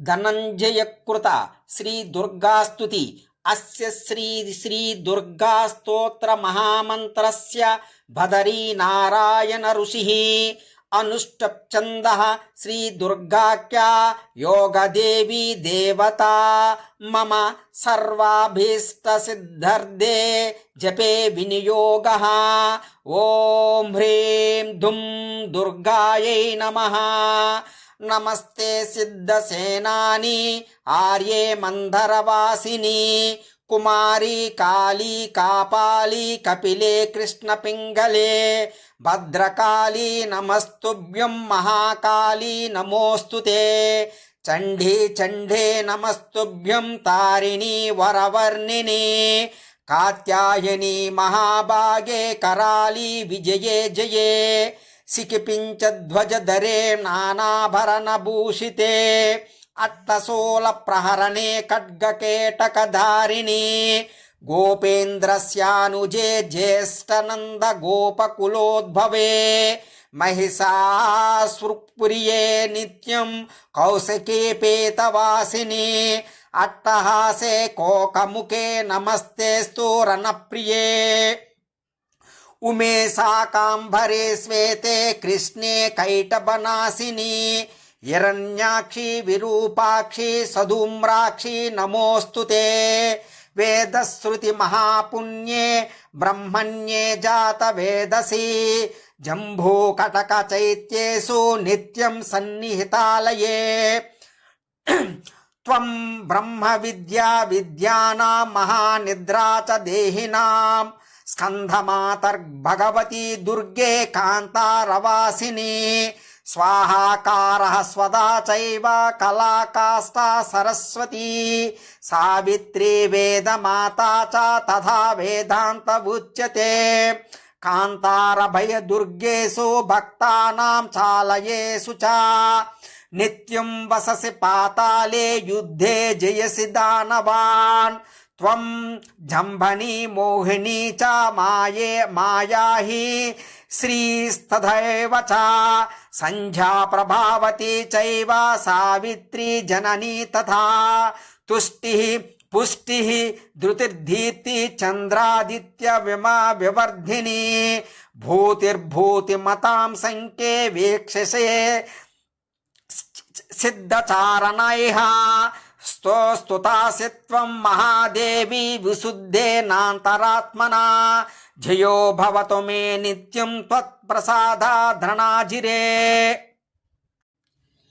ధనంజయకృత శ్రీ దుర్గాస్తుతి అస్య శ్రీ శ్రీ దుర్గా స్తోత్ర మహామంత్రస్య బదరీ నారాయణ ఋషి అనుష్టఛంద శ్రీ దుర్గాఖ్యా యోగదేవి దేవతా మమ సర్వాభీష్ట సిద్ధర్దే జపే వినియోగ ఓం హ్రీం దుం దుర్గాయై నమః నమస్తే సిద్ధసేనాని ఆర్యే మందరవాసిని. కుమారి కాళీ కాపాలి కపిలే కృష్ణ పింగళే. భద్రకాళీ నమస్తుభ్యం మహాకాళీ నమోస్తుతే చండీ చండే నమస్తుభ్యం తారిణీ వరవర్ణిని. కాత్యాయని మహాభాగే కరాళీ విజయే జయే. సికిపించధ్వజధరే నానాభరణభూషితే అట్టసోల ప్రహరణే ఖడ్గకేటకధారిణి గోపేంద్రస్యానుజే జ్యేష్ఠనంద గోపకులోద్భవే మహిషాస్వృప్రియే నిత్యం కౌశికీపేతవాసిని అట్టహాసే కోకముఖే నమస్తేస్తు రణప్రియే ఉమే శాకాంబరే శ్వేతే కృష్ణే కైటబనాశిని హిరణ్యాక్షి విరూపాక్షి సధూమ్రాక్షి నమోస్తు వేదశ్రుతి మహాపుణ్యే బ్రహ్మణ్యే జాత వేదసి జంబూకటక చైత్యేషు నిత్యం సన్నిహితాలయే త్వం బ్రహ్మ విద్యా విద్యానాం మహానిద్రా చ దేహినాం స్కంధమాతర్భగవతీ దుర్గే కాంతారవాసిని. స్వాహాకార స్వదా చైవ కళాకాష్టా సరస్వతీ. సావిత్రీ వేదమాత చ తథా వేదాంత ఉచ్యతే కాంతారభయ దుర్గేషు భక్తానాం చాలయేషు చ. నిత్యం వససి పాతాలే యుద్ధే జయసి దానవాన్. త్వం జంభని మోహిని చ మాయే మాయా హి శ్రీస్తథైవ చ. సంధ్యా ప్రభావతి చైవ సావిత్రి జననీ తథా. తుష్టి పుష్టి ధృతిర్ధీప్తి చంద్రాదిత్య విమా వివర్ధిని. భూతిర్భూతిమతాం సంఖ్యే వీక్షసే సిద్ధచారణైః. स्तो स्तुतासि त्वं महादेवी विशुद्धेनान्तरात्मना। जयो भवतु मे नित्यं त्वत्प्रसादाधृणाजिरे